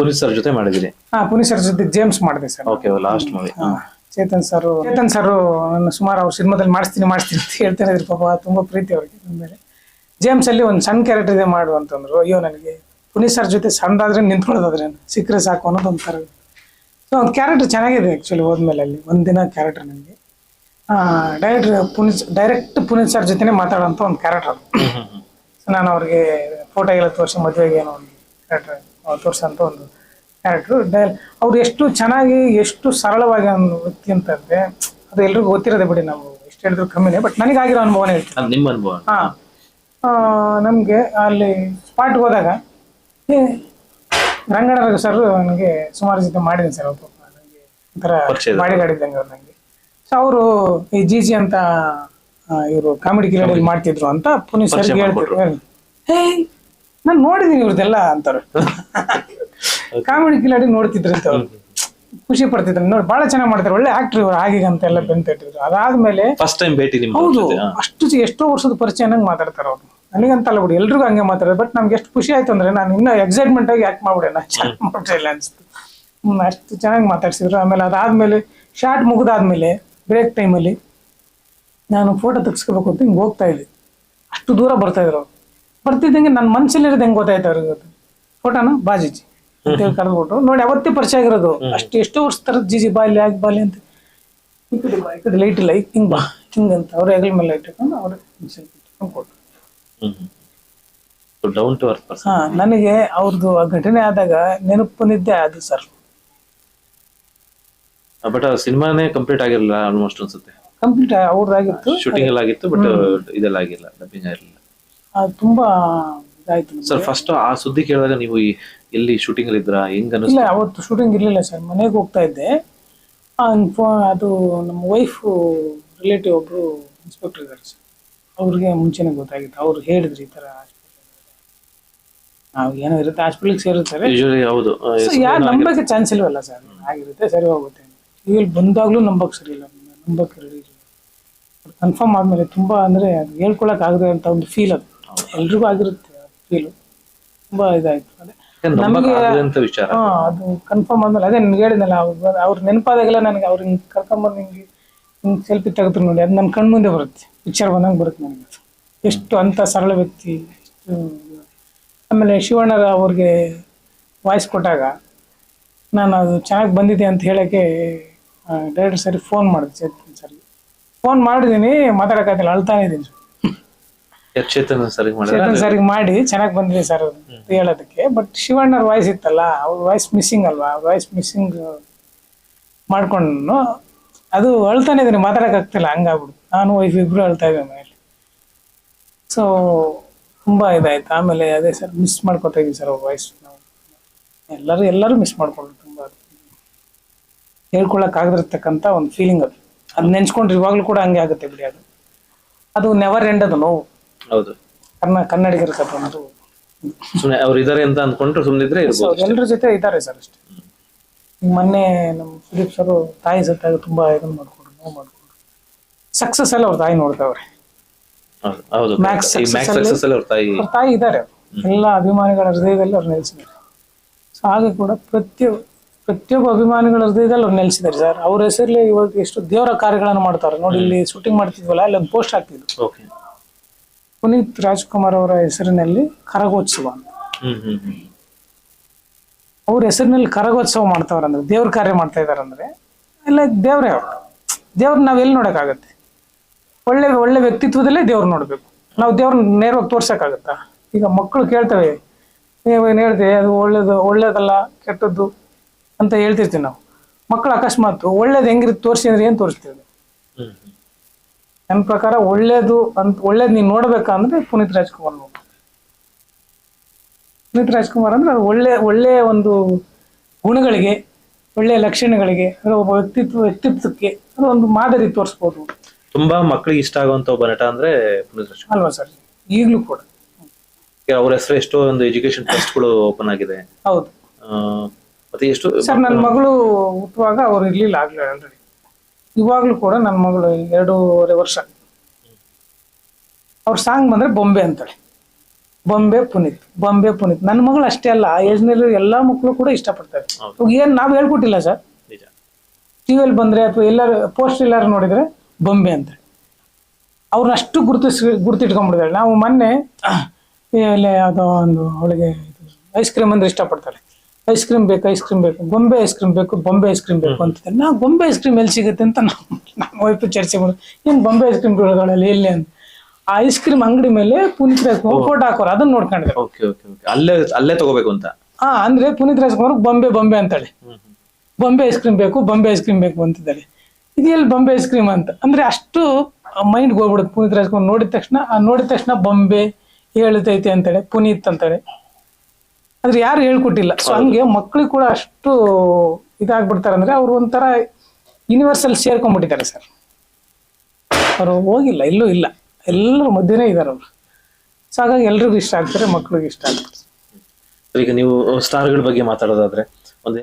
Puneeth sir ಜೊತೆ ಮಾಡಿದಿರಿ ಹಾ ಪುನೀತ್ ಸರ್ ಜೊತೆ ಜೇಮ್ಸ್ ಮಾಡಿದೆ sir. Okay last movie Chetan sir Chetan sir ನನ್ನ ಸುಮಾರು ಅವ್ರ ಸಿನಿಮಾದಲ್ಲಿ ಮಾಡಿಸ್ತೀನಿ ಮಾಡಿಸ್ತೀನಿ ಅಂತ ಹೇಳ್ತಾನೆ ಇದ್ರು. ಪಾಪ ತುಂಬಾ ಪ್ರೀತಿ ಅವ್ರಿಗೆ ನನ್ನ ಮೇಲೆ. ಜೇಮ್ಸ್ ಅಲ್ಲಿ ಒಂದು ಸಣ್ಣ ಕ್ಯಾರೆಕ್ಟರ್ ಇದೆ ಮಾಡು ಅಂತಂದ್ರು. ಅಯ್ಯೋ ನನಗೆ ಪುನೀತ್ ಸರ್ ಜೊತೆ ಸಣ್ಣದಾದ್ರೆ ನಿಂತ್ಕೊಳ್ಳೋದಾದ್ರೆ ಸಿಕ್ಕರೆ ಸಾಕು ಅನ್ನೋದು ಒಂಥರ. ಸೊ ಒಂದು ಕ್ಯಾರೆಕ್ಟರ್ ಚೆನ್ನಾಗಿದೆ ಆ್ಯಕ್ಚುಲಿ ಹೋದ್ಮೇಲೆ ಅಲ್ಲಿ. ಒಂದಿನ ಕ್ಯಾರೆಕ್ಟರ್ ನನಗೆ director Puneeth direct Puneeth sir ಜೊತೆನೇ ಮಾತಾಡೋಂಥ ಒಂದು ಕ್ಯಾರೆಕ್ಟರ್ ಅದು ಸೊ ನಾನು ಅವ್ರಿಗೆ ಫೋಟೋ ಎಲ್ಲ ತೋರಿಸಿ ಮದುವೆಗೆ ಏನೋ ಒಂದು ಕ್ಯಾರೆಕ್ಟರ್ ತೋರಿಸೋಂಥ ಒಂದು ಕ್ಯಾರೆಕ್ಟ್ರು ಡೈಲ್ ಅವ್ರು ಎಷ್ಟು ಚೆನ್ನಾಗಿ ಎಷ್ಟು ಸರಳವಾಗಿ ಒಂದು ವ್ಯಕ್ತಿ ಅಂತ ಅಂದ್ರೆ ಅದು ಎಲ್ರಿಗೂ ಗೊತ್ತಿರೋದೇ ಬಿಡಿ ನಾವು. ಎಷ್ಟು ಹೇಳಿದ್ರು ಕಮ್ಮಿನೇ ಬಟ್ ನನಗಾಗಿರೋ ಅನುಭವನೇ ಹೇಳ್ತೀನಿ. ಅದು ನಿಮ್ಮ ಅನುಭವ. ಹಾಂ. ನಮಗೆ ಅಲ್ಲಿ ಸ್ಪಾಟ್ ಹೋದಾಗ ಏ, ರಘು ಸರ್ ನನಗೆ ಸುಮಾರು ಜೊತೆ ಮಾಡಿದ್ದೀನಿ ಸರ್ ಒಬ್ಬ ನನಗೆ ಒಂಥರ ಪರಿಚಯ ಇದೆ. ಅವ್ರು ನನಗೆ ಸೊ ಅವರು ಈ ಜಿ ಜಿ ಅಂತ ಇವರು ಕಾಮಿಡಿ ಕಿಲಾಡಿ ಮಾಡ್ತಿದ್ರು ಅಂತ ಪುನೀತ್ ಸರ್ ಮಾಡ್ಕೊಟ್ರು. ಹೇಳ್ತಿದ್ರು. ಹೇ ನಾನು ನೋಡಿದೀನಿ ಇವ್ರದ್ದೆಲ್ಲ ಅಂತಾರೆ ಕಾಮಿಡಿ ಕಿಲಾಡಿ ನೋಡ್ತಿದ್ರು ಅಂತ ಅವ್ರು ಖುಷಿ ಪಡ್ತಿದ್ರು. ನೋಡಿ ಬಹಳ ಚೆನ್ನಾಗಿ ಮಾಡ್ತಾರೆ. ಒಳ್ಳೆ ಆಕ್ಟ್ರಿ ಇವ್ರು ಹಾಗೆ ಅಂತ ಎಲ್ಲ ಬೆಂತ ಇಟ್ಟಿದ್ರು. ಅದಾದ್ಮೇಲೆ ಫಸ್ಟ್ ಟೈಮ್ ಭೇಟಿ ನಿಮ್ಮ ಹೌದು ಅಷ್ಟು ಎಷ್ಟೋ ವರ್ಷದ ಪರಿಚಯ ನಂಗೆ ಮಾತಾಡ್ತಾರೆ ಅವ್ರು. ನನಗಂತಲ್ಲ ಬಿಡಿ ಎಲ್ರಿಗೂ ಹಂಗೆ ಮಾತಾಡೋದು ಬಟ್ ನಮ್ಗೆ ಎಷ್ಟು ಖುಷಿ ಆಯ್ತು ಅಂದ್ರೆ ನಾನು ಇನ್ನೂ ಎಕ್ಸೈಟ್ಮೆಂಟ್ ಆಗಿ ಯಾಕೆ ಮಾಡ್ಬಿಡೋಣ. ನಾನು ಚೆನ್ನಾಗಿ ಮಾಡ್ಬಿಟ್ಟಿಲ್ಲ ಅನ್ಸುತ್ತೆ ಹ್ಮ್, ಅಷ್ಟು ಚೆನ್ನಾಗಿ ಮಾತಾಡ್ಸಿದ್ರು. ಆಮೇಲೆ ಅದಾದ್ಮೇಲೆ ಶಾರ್ಟ್ ಮುಗಿದಾದ್ಮೇಲೆ ಬ್ರೇಕ್ ಟೈಮಲ್ಲಿ ನಾನು ಫೋಟೋ ತೆಗ್ಸ್ಕೋಬೇಕು ಅಂತ ಹಿಂಗೆ ಹೋಗ್ತಾ ಇದ್ದೆ. ಅಷ್ಟು ದೂರ ಬರ್ತಾ ಇದ್ರು ಅವ್ರು. ಬರ್ತಿದ್ದಂಗೆ ನನ್ನ ಮನ್ಸಲ್ಲಿರೋದು ಹೆಂಗ್ ಗೊತ್ತಾಯ್ತು ಅವ್ರಿಗೆ ಫೋಟೋನ? ಬಾಜಿಜಿ. ಅಂತೇಳಿ ಕರೆದ್ಬಿಟ್ರು. ನೋಡಿ ಅವತ್ತೇ ಪರಿಚಯ ಆಗಿರೋದು. ಅಷ್ಟು ಎಷ್ಟೋ ವರ್ಷ ತರದ್ ಜಿಜಿ ಬಾಲಿ ಆಗಿ ಬಾಲಿ ಅಂತ. ಈ ಕಡೆ ಬಾ ಈ ಕಡೆ ಲೈಟ್ ಇಲ್ಲ ಹಿಂಗ್ ಬಾ ಹಿಂಗ್ ಅಂತ. ಅವ್ರ ಹೆಗಲ ಮೇಲೆ ಲೈಟ್ ಇಟ್ಕೊಂಡು ಅವ್ರ ಕೊಟ್ರು. ಡೌನ್ ಟು ಅರ್ತ್ ಹಾ ನನಗೆ ಅವ್ರದ್ದು ಆ ಘಟನೆ ಆದಾಗ ನೆನಪು ನಿದ್ದೆ ಅದು ಸರ್. ಬಟ್ ಸಿನಿಮಾನೇ ಕಂಪ್ಲೀಟ್ ಆಗಿರಲಿಲ್ಲ ಆಲ್ಮೋಸ್ಟ್ ಅನ್ಸುತ್ತೆ ಕಂಪ್ಲೀಟ್ ಅವ್ರದ್ದಾಗಿತ್ತು ಶೂಟಿಂಗ್ ಎಲ್ಲ ಆಗಿತ್ತು ಬಟ್ ಇದೆಲ್ಲ ಆಗಿಲ್ಲ ಡಬ್ಬಿಂಗ್ ಆಗಿರಲಿಲ್ಲ. ಅದು ತುಂಬಾ ಇದಾಯ್ತು ನಮ್ಗೆ. ಸರ್ ಫಸ್ಟ್ ಆ ಸುದ್ದಿ ಕೇಳಿದಾಗ ನೀವು ಈ- ಎಲ್ಲಿ ಶೂಟಿಂಗ್ ಅಲ್ಲಿ ಇದ್ರ? ಹೆಂಗ್ ಇಲ್ಲ ಅನಿಸ್ತು ಅವತ್ತು ಶೂಟಿಂಗ್ ಇರಲಿಲ್ಲ ಸರ್. ಮನೆಗೆ ಹೋಗ್ತಾ ಇದ್ದೆ. ಆ, ಫೋ- ಅದು ನಮ್ಮ ವೈಫ್ ರಿಲೇಟಿವ್ ಒಬ್ರು ಇನ್ಸ್ಪೆಕ್ಟರ್ ಇದ್ದಾರೆ ಸರ್. ಅವ್ರಿಗೆ ಮುಂಚೆನೆ ಗೊತ್ತಾಗಿತ್ತು. ಅವ್ರು ಹೇಳಿದ್ರು ಈ ತರ ನಾವು ಏನೋ ಇರುತ್ತೆ ಹಾಸ್ಪಿಟಲ್ಗೆ ಸೇರಿರ್ತಾರೆ ಯೂಶಲಿ ಹೌದು. ಆ, ಸೊ ಯಾರು ನಂಬಕ್ಕೆ ಚಾನ್ಸ್ ಇಲ್ವಲ್ಲ ಸರ್? ಆಗಿರುತ್ತೆ ಸರಿ ಹೋಗುತ್ತೆ ಇಲ್ಲಿ ಬಂದಾಗ್ಲೂ ನಂಬಕ್ ಸರಿ ಇಲ್ಲ. ನಂಬಕ್ ರೆಡಿ ಇಲ್ಲ. ಕನ್ಫರ್ಮ್ ಆದ್ಮೇಲೆ ತುಂಬಾ ಅಂದ್ರೆ ಅದು ಹೇಳ್ಕೊಳಕ್ ಆಗದೆ ಅಂತ ಒಂದು ಫೀಲ್ ಅದು. ಎಲ್ರಿಗೂ ಆಗಿರುತ್ತೆ ಫೀಲು ತುಂಬಾ ಇದಾಯ್ತು. ಅದೇ ನಮಗೆ ವಿಚಾರ? ಹಾ ಅದು ಕನ್ಫರ್ಮ್ ಆದ್ಮೇಲೆ ಅದೇ ನಿನ್ಗೆ ಹೇಳಿದ್ನಲ್ಲ ಅವ್ರು ಅವ್ರ ನೆನಪಾದಾಗೆಲ್ಲ ನನಗೆ ಅವ್ರ ಹಿಂಗೆ ಕರ್ಕೊಂಬಂದು ಹಿಂಗೆ ಹಿಂಗೆ ಸೆಲ್ಫಿ ತೆಗೆದ್ರು ನೋಡಿ ಅದು ನನ್ನ ಕಣ್ಮುಂದೆ ಬರುತ್ತೆ. ಪಿಕ್ಚರ್ ಬಂದಂಗೆ ಬರುತ್ತೆ ನನಗೆ ಎಷ್ಟು ಅಂತ ಸರಳ ವ್ಯಕ್ತಿ ಎಷ್ಟು ಆಮೇಲೆ ಶಿವಣ್ಣರ ಅವ್ರಿಗೆ ವಾಯ್ಸ್ ಕೊಟ್ಟಾಗ ನಾನು ಅದು ಚೆನ್ನಾಗಿ ಬಂದಿದೆ ಅಂತ ಹೇಳೋಕ್ಕೆ ಡೈರೆಕ್ಟರ್ ಸರಿ ಫೋನ್ ಮಾಡಿದೆ ಸರ್ಗೆ ಫೋನ್ ಮಾಡಿದ್ದೀನಿ ಮಾತಾಡೋಕ್ಕಾಗಲ್ಲ ಅಳ್ತಾನೆ ಇದ್ದೀನಿ ಚೇತನ್ ಸರಿ ಚೇತನ್ ಸರ್ಗೆ ಮಾಡಿ ಚೆನ್ನಾಗಿ ಬಂದಿದೆ ಸರ್ ಹೇಳೋದಕ್ಕೆ. ಬಟ್ ಶಿವಣ್ಣರ ವಾಯ್ಸ್ ಇತ್ತಲ್ಲ ಅವ್ರ ವಾಯ್ಸ್ ಮಿಸ್ಸಿಂಗ್ ಅಲ್ವಾ? ವಾಯ್ಸ್ ಮಿಸ್ಸಿಂಗ್ ಮಾಡ್ಕೊಂಡು ಅದು ಅಳ್ತಾನೆ ಇದೀನಿ ಮಾತಾಡೋಕ್ಕಾಗ್ತಿಲ್ಲ ಹಂಗಾಗ್ಬಿಡು ನಾನು ವೈಫ್ ಇಬ್ರು ಅಳ್ತಾ ಇದ್ದೆ ಮನೇಲಿ ಸೊ ತುಂಬಾ ಇದಾಯ್ತು. ಆಮೇಲೆ ಅದೇ ಸರ್ ಮಿಸ್ ಮಾಡ್ಕೊತಾ ಇದೀವಿ ಸರ್ ಅವ್ರ ವಾಯ್ಸ್ ನಾವು ಎಲ್ಲರೂ ಎಲ್ಲರೂ ಮಿಸ್ ಮಾಡ್ಕೊಂಡ್ರು ತುಂಬ. ಹೇಳ್ಕೊಳಕ್ಕಾಗಿರ್ತಕ್ಕಂಥ ಒಂದು ಫೀಲಿಂಗ್ ಅದು. ಅದು ನೆನ್ಸ್ಕೊಂಡ್ರೆ ಇವಾಗಲೂ ಕೂಡ ಹಂಗೆ ಆಗುತ್ತೆ ಬಿಡಿ ಅದು. ಅದು ನೆವರ್ ಎಂಡ್ ಅದು ನೋವು. ಹೌದು. ಕನ್ನ ಕನ್ನಡಿಗರ ಕಥೆ ಒಂದು ಸುಮ್ನೆ ಅವ್ರು ಇದಾರೆ ಅಂತ ಅಂದ್ಕೊಂಡ್ರೆ ಸುಮ್ಮನಿದ್ರೆ ಇರ್ಬೋದು ಎಲ್ಲರ ಜೊತೆ ಇದ್ದಾರೆ ಸರ್ ಅಷ್ಟೇ. ಈಗ ಮೊನ್ನೆ ನಮ್ಮ ಸುದೀಪ್ ಸರ್ ತಾಯಿ ಸತ್ತಾಗ ತುಂಬಾ ಇದನ್ನ ಮಾಡ್ಕೊಂಡ್ರು ನೋವು ಮಾಡ್ಕೊಂಡ್ರು. ಸಕ್ಸಸ್ ಎಲ್ಲ ಅವ್ರ ತಾಯಿ ನೋಡ್ತಾವ್ರೆ. ಹೌದು, ಹೌದು. Max ಈ success ಮ್ಯಾಕ್ಸ್ ಅಲ್ಲಿ- ಸಕ್ಸಸ್ ಅಲ್ಲಿ ಅವ್ರ ತಾಯಿ ಅವ್ರ ತಾಯಿ ಇದ್ದಾರೆ ಎಲ್ಲ ಅಭಿಮಾನಿಗಳ ಹೃದಯದಲ್ಲಿ ಅವ್ರು ನೆಲೆಸಿದ್ದಾರೆ. ಸೊ ಹಾಗೆ ಕೂಡ ಪ್ರತಿಯೊ ಪ್ರತಿಯೊಬ್ಬ ಅಭಿಮಾನಿಗಳ ಹೃದಯದಲ್ಲಿ ಅವ್ರು ನೆಲೆಸಿದ್ದಾರೆ ಸರ್. ಅವ್ರ ಹೆಸರಲ್ಲಿ ಇವಾಗ ಎಷ್ಟು ದೇವರ ಕಾರ್ಯಗಳನ್ನು ಮಾಡ್ತಾರೆ. ನೋಡಿ ಇಲ್ಲಿ ಶೂಟಿಂಗ್ ಮಾಡ್ತಿದ್ವಲ್ಲ ಅಲ್ಲಿ ಒಂದು ಪೋಸ್ಟ್ ಹಾಕ್ತಿದ್ರು. ಓಕೆ ಪುನೀತ್ ರಾಜ್ಕುಮಾರ್ ಅವರ ಹೆಸರಿನಲ್ಲಿ ಕರಗೋತ್ಸವ. ಅವ್ರ ಹೆಸರಿನಲ್ಲಿ ಕರಗೋತ್ಸವ ಮಾಡ್ತಾವ್ರ ಅಂದ್ರೆ ದೇವ್ರ ಕಾರ್ಯ ಮಾಡ್ತಾ ಇದಾರೆ ಅಂದ್ರೆ ಎಲ್ಲ ದೇವ್ರೇ ಅವ್ರು. ದೇವ್ರ ನಾವ್ ಎಲ್ಲಿ ನೋಡಕ್ಕಾಗತ್ತೆ? ಒಳ್ಳೆ ಒಳ್ಳೆ ವ್ಯಕ್ತಿತ್ವದಲ್ಲೇ ದೇವ್ರ ನೋಡ್ಬೇಕು. ನಾವು ದೇವ್ರನ್ನ ನೇರವಾಗಿ ತೋರ್ಸಕ್ಕಾಗತ್ತಾ? ಈಗ ಮಕ್ಕಳು ಕೇಳ್ತವೆ ನೀವು ಏನು ಹೇಳ್ದೆ? ಅದು ಒಳ್ಳೇದು ಒಳ್ಳೇದಲ್ಲ ಕೆಟ್ಟದ್ದು ಅಂತ ಹೇಳ್ತಿರ್ತೀವಿ ನಾವು. ಮಕ್ಕಳು ಅಕಸ್ಮಾತ್ ಒಳ್ಳೇದು ಹೆಂಗಿರುತ್ತೆ? ತೋರಿಸಿ ಅಂದ್ರೆ ಏನು ತೋರಿಸ್ತೀವಿ ನನ್ನ ಪ್ರಕಾರ ಒಳ್ಳೇದು ಅಂತ ಒಳ್ಳೇದು ನೀನು ನೋಡ್ಬೇಕಂದ್ರೆ ಪುನೀತ್ ರಾಜ್ಕುಮಾರ್ ನೋಡು. ಪುನೀತ್ ರಾಜ್ಕುಮಾರ್ ಅಂದ್ರೆ ಅದು ಒಳ್ಳೆ ಒಳ್ಳೆಯ ಒಂದು ಗುಣಗಳಿಗೆ ಒಳ್ಳೆಯ ಲಕ್ಷಣಗಳಿಗೆ ಅಂದ್ರೆ ಒಬ್ಬ ವ್ಯಕ್ತಿತ್ವ ವ್ಯಕ್ತಿತ್ವಕ್ಕೆ ಅದು ಒಂದು ಮಾದರಿ ತೋರಿಸ್ಬೋದು. ತುಂಬಾ ಮಕ್ಕಳಿಗೆ ಇಷ್ಟ ಆಗುವಂತ ಒಬ್ಬ ನಟ ಅಂದ್ರೆ ಪುನೀತ್ ರಾಜ್ಕುಮಾರ್. ಅಲ್ವಾ ಸರ್? ಈಗಲೂ ಕೂಡ. ಅವ್ರ ಹೆಸರು ಎಷ್ಟೋ ಒಂದು ಎಜುಕೇಶನ್ ಟ್ರಸ್ಟ್ಗಳು ಓಪನ್ ಆಗಿದೆ. ಹೌದು. ಆ, ಮತ್ತೆ ಎಷ್ಟು ಸರ್ ನನ್ನ ಮಗಳು ಹುಟ್ಟುವಾಗ ಅವ್ರು ಇರ್ಲಿಲ್ಲ ಆಗ್ಲೇ ಆಲ್ರೆಡಿ ಇವಾಗ್ಲೂ ಕೂಡ ನನ್ನ ಮಗಳು ಎರಡೂವರೆ ವರ್ಷ. ಅವ್ರ ಸಾಂಗ್ ಬಂದ್ರೆ ಬೊಂಬೆ ಅಂತಾಳೆ. ಬೊಂಬೆ ಪುನೀತ್ ಬೊಂಬೆ ಪುನೀತ್ ನನ್ನ ಮಗಳು ಅಷ್ಟೇ ಅಲ್ಲ ಆ ಏಜ್ನಲ್ಲಿ ಎಲ್ಲಾ ಮಕ್ಕಳು ಕೂಡ ಇಷ್ಟಪಡ್ತಾರೆ. ಇವಾಗ ಏನು ನಾವು ಹೇಳ್ಕೊಟ್ಟಿಲ್ಲ ಸರ್. ಟಿವಿಯಲ್ಲಿ ಬಂದ್ರೆ ಅಥವಾ ಎಲ್ಲಾರು ಪೋಸ್ಟ್ ಎಲ್ಲಾರು ನೋಡಿದ್ರೆ ಬೊಂಬೆ ಅಂತಾರೆ ಅವ್ರನ್ನ ಅಷ್ಟು ಗುರುತಿಸ್ ಗುರುತಿಟ್ಕೊಂಡ್ಬಿಡಿದಾಳೆ ನಾವು ಮೊನ್ನೆ ಇಲ್ಲಿ ಯಾವುದೋ ಒಂದು ಅವಳಿಗೆ ಐಸ್ ಕ್ರೀಮ್ ಅಂದ್ರೆ ಇಷ್ಟಪಡ್ತಾಳೆ ಐಸ್ ಕ್ರೀಮ್ ಬೇಕು ಐಸ್ ಕ್ರೀಮ್ ಬೇಕು ಗೊಂಬೆ ಐಸ್ ಕ್ರೀಮ್ ಬೇಕು ಬೊಂಬೆ ಐಸ್ ಕ್ರೀಮ್ ಬೇಕು ಅಂತಿದ್ದಾರೆ ನಾ ಗೊಂಬೆ ಐಸ್ ಕ್ರೀಮ್ ಎಲ್ಲಿ ಸಿಗುತ್ತೆ ಅಂತ ನಾವು ನಮ್ಮ ವೈಫ್ ಚರ್ಚೆ ಮಾಡೋದು ಏನು ಬೊಂಬೆ ಐಸ್ ಕ್ರೀಮ್ ಗಿಡಗಳಲ್ಲಿ ಎಲ್ಲಿ ಅಂತ ಆ ಐಸ್ ಕ್ರೀಮ್ ಅಂಗಡಿ ಮೇಲೆ ಪುನೀತ್ ರಾಜ್ಕುಮಾರ್ ಫೋಟೋ ಹಾಕೋರು ಅದನ್ನ ನೋಡ್ಕೊಂಡಿದ್ದಾರೆ ಓಕೆ ಓಕೆ ಓಕೆ ಅಲ್ಲೇ ಅಲ್ಲೇ ತಗೋಬೇಕು ಅಂತ ಹಾ ಅಂದ್ರೆ ಪುನೀತ್ ರಾಜ್ಕುಮಾರ್ ಬೊಂಬೆ ಬೊಂಬೆ ಅಂತೇಳಿ. ಬೊಂಬೆ ಐಸ್ ಕ್ರೀಮ್ ಬೇಕು ಬೊಂಬೆ ಐಸ್ ಕ್ರೀಮ್ ಬೇಕು ಅಂತಿದ್ದಾಳೆ ಇದು ಎಲ್ಲಿ ಬೊಂಬೆ ಐಸ್ ಕ್ರೀಮ್ ಅಂತ ಅಂದ್ರೆ ಅಷ್ಟು ಮೈಂಡ್ ಹೋಗ್ಬಿಡುತ್ತೆ ಪುನೀತ್ ರಾಜ್ಕುಮಾರ್ ನೋಡಿದ ತಕ್ಷಣ ಆ ನೋಡಿದ ತಕ್ಷಣ ಬೊಂಬೆ ಹೇಳ್ತೈತೆ ಅಂತೇಳಿ ಪುನೀತ್ ಅಂತಾಳೆ ಆದ್ರೆ ಯಾರು ಹೇಳ್ಕೊಟ್ಟಿಲ್ಲ. ಸೊ ಹಂಗೆ ಮಕ್ಳು ಕೂಡ ಅಷ್ಟು ಇದಾಗ್ಬಿಡ್ತಾರೆ ಅಂದ್ರೆ ಅವ್ರು ಒಂಥರ ಯೂನಿವರ್ಸಲ್ ಸೇರ್ಕೊಂಡ್ಬಿಟ್ಟಿದ್ದಾರೆ ಸರ್. ಅವರು ಹೋಗಿಲ್ಲ ಎಲ್ಲೂ ಇಲ್ಲ. ಎಲ್ಲರ ಮಧ್ಯನೇ ಇದ್ದಾರೆ ಅವರು. ಸೊ ಹಾಗಾಗಿ ಎಲ್ರಿಗೂ ಇಷ್ಟ ಆಗ್ತಾರೆ ಮಕ್ಳಿಗೆ ಇಷ್ಟ ಆಗ್ತಾರೆ. ಈಗ ನೀವು ಸ್ಟಾರ್ಗಳ ಬಗ್ಗೆ ಮಾತಾಡೋದಾದ್ರೆ